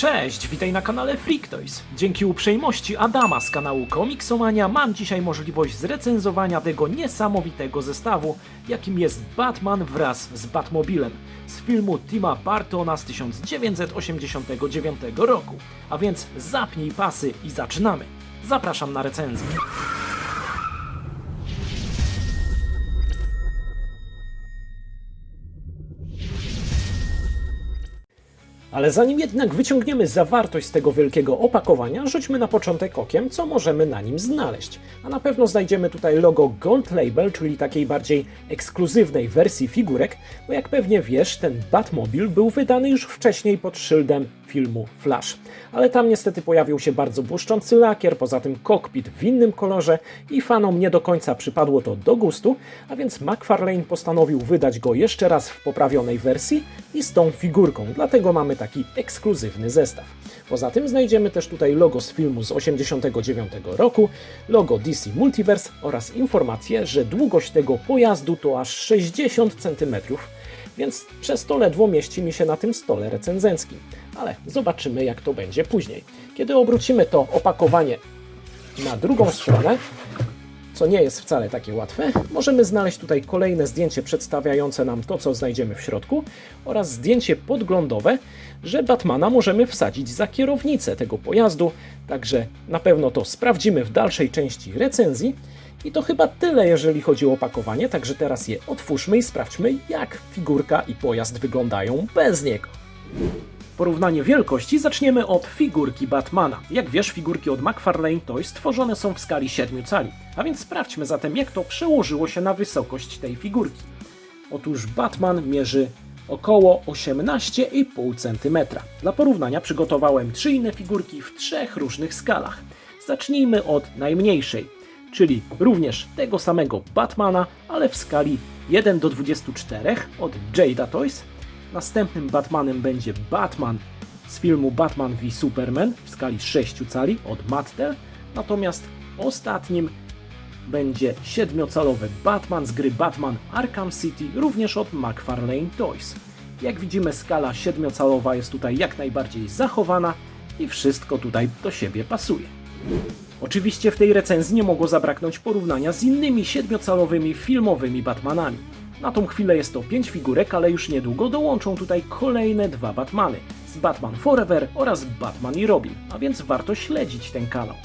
Cześć, witaj na kanale Freak Toys. Dzięki uprzejmości Adama z kanału Komiksomania mam dzisiaj możliwość zrecenzowania tego niesamowitego zestawu, jakim jest Batman wraz z Batmobilem z filmu Tima Bartona z 1989 roku. A więc zapnij pasy i zaczynamy. Zapraszam na recenzję. Ale zanim jednak wyciągniemy zawartość z tego wielkiego opakowania, rzućmy na początek okiem, co możemy na nim znaleźć. A na pewno znajdziemy tutaj logo Gold Label, czyli takiej bardziej ekskluzywnej wersji figurek, bo jak pewnie wiesz, ten Batmobil był wydany już wcześniej pod szyldem filmu Flash. Ale tam niestety pojawił się bardzo błyszczący lakier, poza tym kokpit w innym kolorze i fanom nie do końca przypadło to do gustu, a więc McFarlane postanowił wydać go jeszcze raz w poprawionej wersji i z tą figurką, dlatego mamy taki ekskluzywny zestaw. Poza tym znajdziemy też tutaj logo z filmu z 89 roku, logo DC Multiverse oraz informację, że długość tego pojazdu to aż 60 cm, więc przez to ledwo mieści mi się na tym stole recenzenckim. Ale zobaczymy jak to będzie później. Kiedy obrócimy to opakowanie na drugą stronę, co nie jest wcale takie łatwe, możemy znaleźć tutaj kolejne zdjęcie przedstawiające nam to, co znajdziemy w środku oraz zdjęcie podglądowe, że Batmana możemy wsadzić za kierownicę tego pojazdu, także na pewno to sprawdzimy w dalszej części recenzji. I to chyba tyle, jeżeli chodzi o opakowanie, także teraz je otwórzmy i sprawdźmy, jak figurka i pojazd wyglądają bez niego. Porównanie wielkości zaczniemy od figurki Batmana. Jak wiesz, figurki od McFarlane Toys stworzone są w skali 7 cali, a więc sprawdźmy zatem, jak to przełożyło się na wysokość tej figurki. Otóż Batman mierzy około 18,5 cm. Dla porównania przygotowałem trzy inne figurki w trzech różnych skalach. Zacznijmy od najmniejszej, czyli również tego samego Batmana, ale w skali 1 do 24 od Jada Toys. Następnym Batmanem będzie Batman z filmu Batman v Superman w skali 6 cali od Mattel. Natomiast ostatnim będzie 7-calowy Batman z gry Batman Arkham City, również od McFarlane Toys. Jak widzimy, skala 7-calowa jest tutaj jak najbardziej zachowana i wszystko tutaj do siebie pasuje. Oczywiście w tej recenzji nie mogło zabraknąć porównania z innymi 7-calowymi filmowymi Batmanami. Na tą chwilę jest to 5 figurek, ale już niedługo dołączą tutaj kolejne dwa Batmany z Batman Forever oraz Batman i Robin, a więc warto śledzić ten kanał.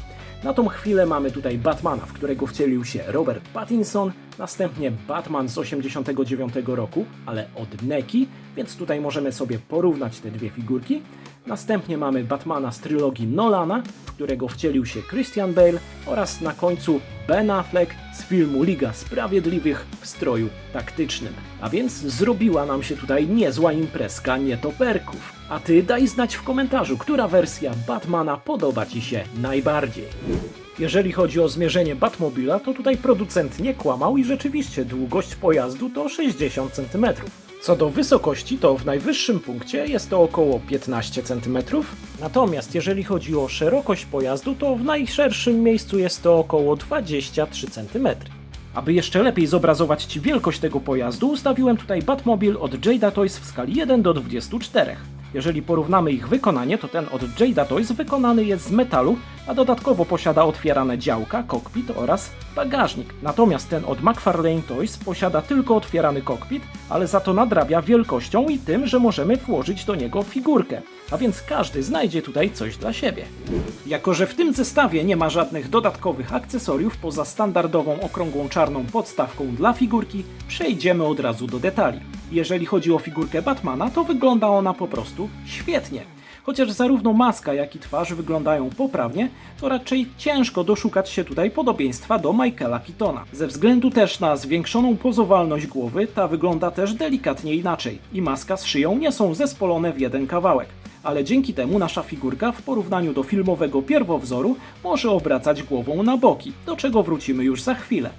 Na tą chwilę mamy tutaj Batmana, w którego wcielił się Robert Pattinson, następnie Batman z 89 roku, ale od Neki, więc tutaj możemy sobie porównać te dwie figurki. Następnie mamy Batmana z trylogii Nolana, w którego wcielił się Christian Bale oraz na końcu Ben Affleck z filmu Liga Sprawiedliwych w stroju taktycznym. A więc zrobiła nam się tutaj niezła imprezka nietoperków. A ty daj znać w komentarzu, która wersja Batmana podoba ci się najbardziej. Jeżeli chodzi o zmierzenie Batmobila, to tutaj producent nie kłamał i rzeczywiście długość pojazdu to 60 cm. Co do wysokości, to w najwyższym punkcie jest to około 15 cm, natomiast jeżeli chodzi o szerokość pojazdu, to w najszerszym miejscu jest to około 23 cm. Aby jeszcze lepiej zobrazować Ci wielkość tego pojazdu, ustawiłem tutaj Batmobil od Jada Toys w skali 1 do 24. Jeżeli porównamy ich wykonanie, to ten od Jada Toys wykonany jest z metalu, a dodatkowo posiada otwierane działka, kokpit oraz bagażnik. Natomiast ten od McFarlane Toys posiada tylko otwierany kokpit, ale za to nadrabia wielkością i tym, że możemy włożyć do niego figurkę. A więc każdy znajdzie tutaj coś dla siebie. Jako, że w tym zestawie nie ma żadnych dodatkowych akcesoriów poza standardową okrągłą czarną podstawką dla figurki, przejdziemy od razu do detali. Jeżeli chodzi o figurkę Batmana, to wygląda ona po prostu świetnie. Chociaż zarówno maska, jak i twarz wyglądają poprawnie, to raczej ciężko doszukać się tutaj podobieństwa do Michaela Keatona. Ze względu też na zwiększoną pozowalność głowy, ta wygląda też delikatnie inaczej i maska z szyją nie są zespolone w jeden kawałek. Ale dzięki temu nasza figurka w porównaniu do filmowego pierwowzoru może obracać głową na boki, do czego wrócimy już za chwilę.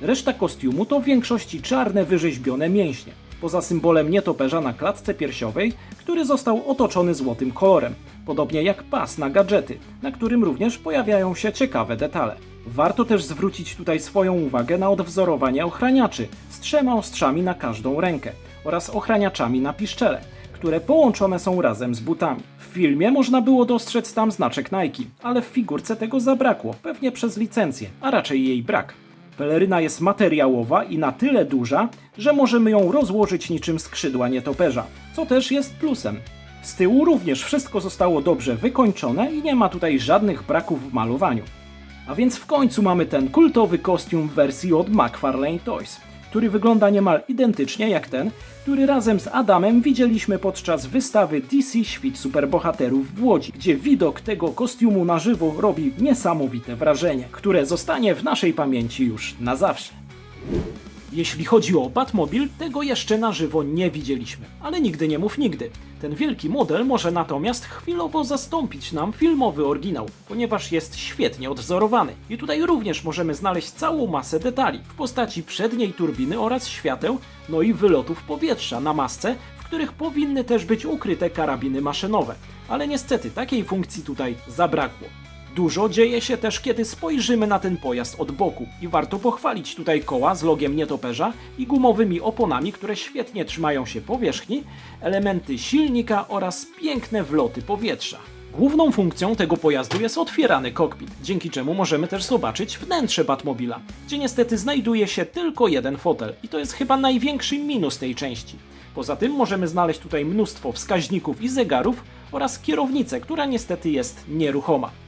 Reszta kostiumu to w większości czarne wyrzeźbione mięśnie, poza symbolem nietoperza na klatce piersiowej, który został otoczony złotym kolorem, podobnie jak pas na gadżety, na którym również pojawiają się ciekawe detale. Warto też zwrócić tutaj swoją uwagę na odwzorowanie ochraniaczy z trzema ostrzami na każdą rękę oraz ochraniaczami na piszczele, które połączone są razem z butami. W filmie można było dostrzec tam znaczek Nike, ale w figurce tego zabrakło, pewnie przez licencję, a raczej jej brak. Peleryna jest materiałowa i na tyle duża, że możemy ją rozłożyć niczym skrzydła nietoperza, co też jest plusem. Z tyłu również wszystko zostało dobrze wykończone i nie ma tutaj żadnych braków w malowaniu. A więc w końcu mamy ten kultowy kostium w wersji od McFarlane Toys, który wygląda niemal identycznie jak ten, który razem z Adamem widzieliśmy podczas wystawy DC Świt Superbohaterów w Łodzi, gdzie widok tego kostiumu na żywo robi niesamowite wrażenie, które zostanie w naszej pamięci już na zawsze. Jeśli chodzi o Batmobil, tego jeszcze na żywo nie widzieliśmy, ale nigdy nie mów nigdy. Ten wielki model może natomiast chwilowo zastąpić nam filmowy oryginał, ponieważ jest świetnie odwzorowany. I tutaj również możemy znaleźć całą masę detali w postaci przedniej turbiny oraz świateł, no i wylotów powietrza na masce, w których powinny też być ukryte karabiny maszynowe. Ale niestety takiej funkcji tutaj zabrakło. Dużo dzieje się też, kiedy spojrzymy na ten pojazd od boku i warto pochwalić tutaj koła z logiem nietoperza i gumowymi oponami, które świetnie trzymają się powierzchni, elementy silnika oraz piękne wloty powietrza. Główną funkcją tego pojazdu jest otwierany kokpit, dzięki czemu możemy też zobaczyć wnętrze Batmobila, gdzie niestety znajduje się tylko jeden fotel i to jest chyba największy minus tej części. Poza tym możemy znaleźć tutaj mnóstwo wskaźników i zegarów oraz kierownicę, która niestety jest nieruchoma.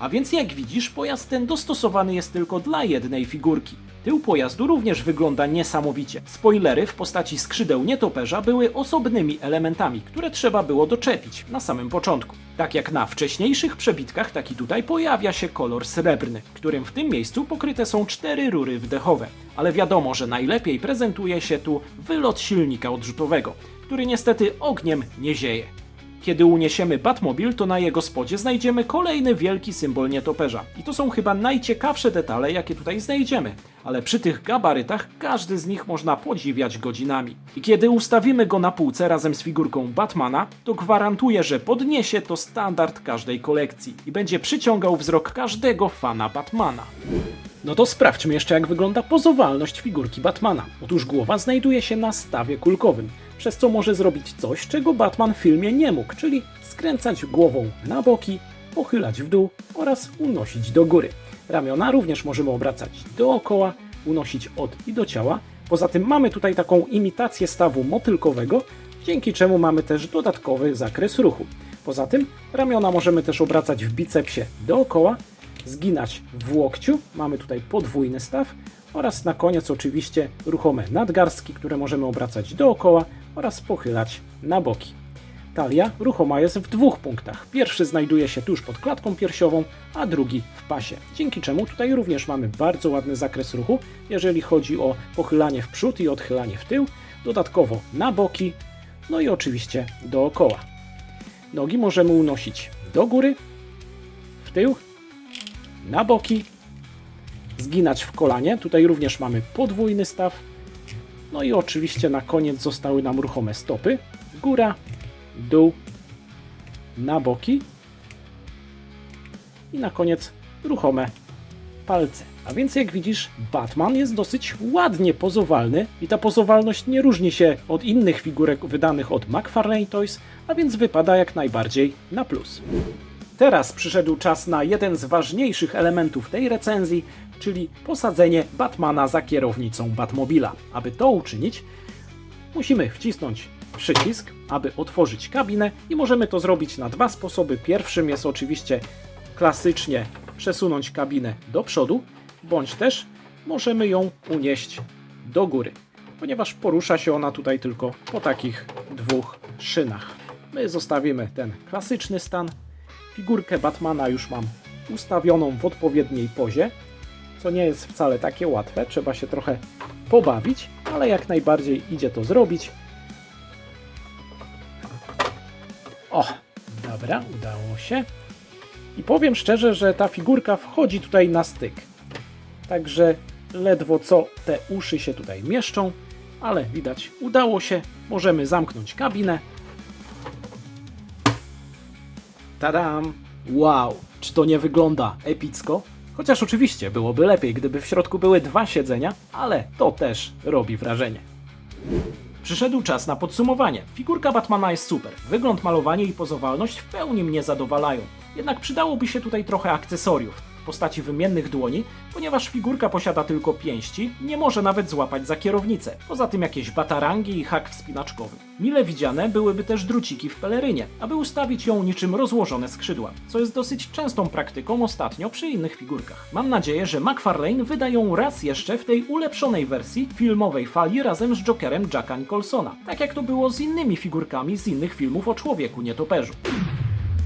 A więc jak widzisz, pojazd ten dostosowany jest tylko dla jednej figurki. Tył pojazdu również wygląda niesamowicie. Spoilery w postaci skrzydeł nietoperza były osobnymi elementami, które trzeba było doczepić na samym początku. Tak jak na wcześniejszych przebitkach, tak i tutaj pojawia się kolor srebrny, którym w tym miejscu pokryte są cztery rury wdechowe. Ale wiadomo, że najlepiej prezentuje się tu wylot silnika odrzutowego, który niestety ogniem nie zieje. Kiedy uniesiemy Batmobil, to na jego spodzie znajdziemy kolejny wielki symbol nietoperza. I to są chyba najciekawsze detale, jakie tutaj znajdziemy. Ale przy tych gabarytach każdy z nich można podziwiać godzinami. I kiedy ustawimy go na półce razem z figurką Batmana, to gwarantuję, że podniesie to standard każdej kolekcji i będzie przyciągał wzrok każdego fana Batmana. No to sprawdźmy jeszcze, jak wygląda pozowalność figurki Batmana. Otóż głowa znajduje się na stawie kulkowym, przez co może zrobić coś, czego Batman w filmie nie mógł, czyli skręcać głową na boki, pochylać w dół oraz unosić do góry. Ramiona również możemy obracać dookoła, unosić od i do ciała. Poza tym mamy tutaj taką imitację stawu motylkowego, dzięki czemu mamy też dodatkowy zakres ruchu. Poza tym ramiona możemy też obracać w bicepsie dookoła, zginać w łokciu, mamy tutaj podwójny staw oraz na koniec oczywiście ruchome nadgarstki, które możemy obracać dookoła oraz pochylać na boki. Talia ruchoma jest w dwóch punktach. Pierwszy znajduje się tuż pod klatką piersiową, a drugi w pasie. Dzięki czemu tutaj również mamy bardzo ładny zakres ruchu, jeżeli chodzi o pochylanie w przód i odchylanie w tył, dodatkowo na boki, no i oczywiście dookoła. Nogi możemy unosić do góry, w tył, na boki, zginać w kolanie. Tutaj również mamy podwójny staw. No i oczywiście na koniec zostały nam ruchome stopy. Góra, dół, na boki i na koniec ruchome palce. A więc jak widzisz, Batman jest dosyć ładnie pozowalny i ta pozowalność nie różni się od innych figurek wydanych od McFarlane Toys, a więc wypada jak najbardziej na plus. Teraz przyszedł czas na jeden z ważniejszych elementów tej recenzji, czyli posadzenie Batmana za kierownicą Batmobila. Aby to uczynić, musimy wcisnąć przycisk, aby otworzyć kabinę i możemy to zrobić na dwa sposoby. Pierwszym jest oczywiście klasycznie przesunąć kabinę do przodu, bądź też możemy ją unieść do góry, ponieważ porusza się ona tutaj tylko po takich dwóch szynach. My zostawimy ten klasyczny stan. Figurkę Batmana już mam ustawioną w odpowiedniej pozie, co nie jest wcale takie łatwe. Trzeba się trochę pobawić, ale jak najbardziej idzie to zrobić. O, dobra, udało się. I powiem szczerze, że ta figurka wchodzi tutaj na styk. Także ledwo co te uszy się tutaj mieszczą, ale widać udało się. Możemy zamknąć kabinę. Tadam! Wow, czy to nie wygląda epicko? Chociaż oczywiście byłoby lepiej, gdyby w środku były dwa siedzenia, ale to też robi wrażenie. Przyszedł czas na podsumowanie. Figurka Batmana jest super. Wygląd, malowanie i pozowalność w pełni mnie zadowalają. Jednak przydałoby się tutaj trochę akcesoriów postaci wymiennych dłoni, ponieważ figurka posiada tylko pięści nie może nawet złapać za kierownicę. Poza tym jakieś batarangi i hak wspinaczkowy. Mile widziane byłyby też druciki w pelerynie, aby ustawić ją niczym rozłożone skrzydła, co jest dosyć częstą praktyką ostatnio przy innych figurkach. Mam nadzieję, że McFarlane wyda ją raz jeszcze w tej ulepszonej wersji filmowej fali razem z Jokerem Jacka Nicholsona, tak jak to było z innymi figurkami z innych filmów o człowieku nietoperzu.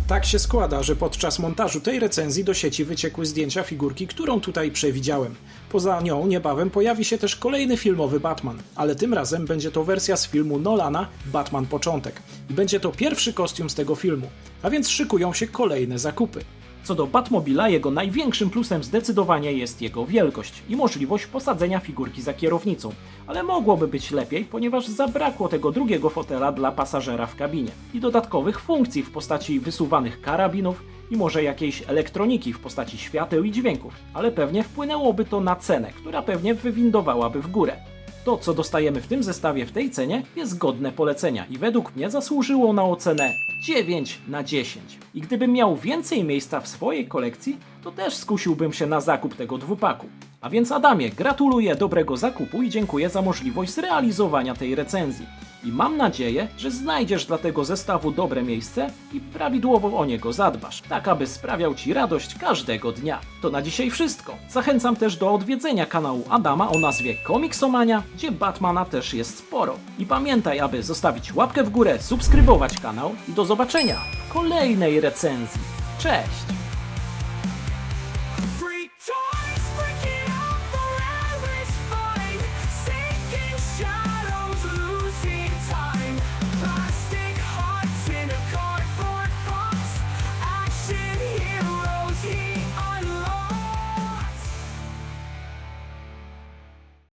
Tak się składa, że podczas montażu tej recenzji do sieci wyciekły zdjęcia figurki, którą tutaj przewidziałem. Poza nią niebawem pojawi się też kolejny filmowy Batman, ale tym razem będzie to wersja z filmu Nolana Batman Początek. I będzie to pierwszy kostium z tego filmu, a więc szykują się kolejne zakupy. Co do Batmobila, jego największym plusem zdecydowanie jest jego wielkość i możliwość posadzenia figurki za kierownicą, ale mogłoby być lepiej, ponieważ zabrakło tego drugiego fotela dla pasażera w kabinie i dodatkowych funkcji w postaci wysuwanych karabinów i może jakiejś elektroniki w postaci świateł i dźwięków, ale pewnie wpłynęłoby to na cenę, która pewnie wywindowałaby w górę. To, co dostajemy w tym zestawie w tej cenie, jest godne polecenia i według mnie zasłużyło na ocenę 9 na 10. I gdybym miał więcej miejsca w swojej kolekcji, to też skusiłbym się na zakup tego dwupaku. A więc Adamie, gratuluję dobrego zakupu i dziękuję za możliwość zrealizowania tej recenzji. I mam nadzieję, że znajdziesz dla tego zestawu dobre miejsce i prawidłowo o niego zadbasz, tak aby sprawiał Ci radość każdego dnia. To na dzisiaj wszystko. Zachęcam też do odwiedzenia kanału Adama o nazwie Komiksomania, gdzie Batmana też jest sporo. I pamiętaj, aby zostawić łapkę w górę, subskrybować kanał i do zobaczenia w kolejnej recenzji. Cześć!